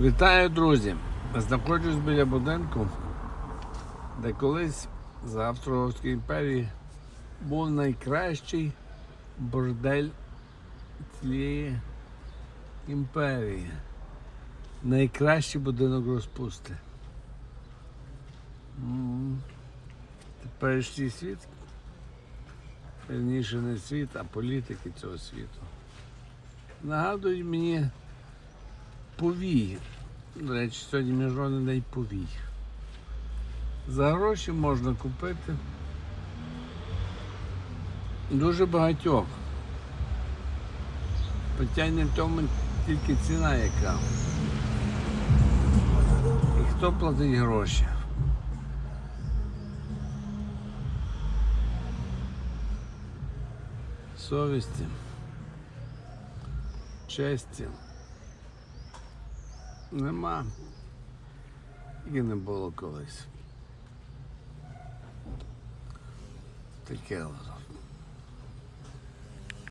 Вітаю, друзі! Знаходжусь біля будинку, де колись за Австро-Угорської імперії був найкращий бордель цієї імперії. Найкращий будинок розпусти. Теперішній світ, верніше не світ, а політики цього світу. Нагадують мені повій. До речі, сьогодні міжнародний день повій. За гроші можна купити дуже багатьох. Питання в тому тільки ціна яка. І хто платить гроші. Совісті, честі нема. І не було колись. Таке от.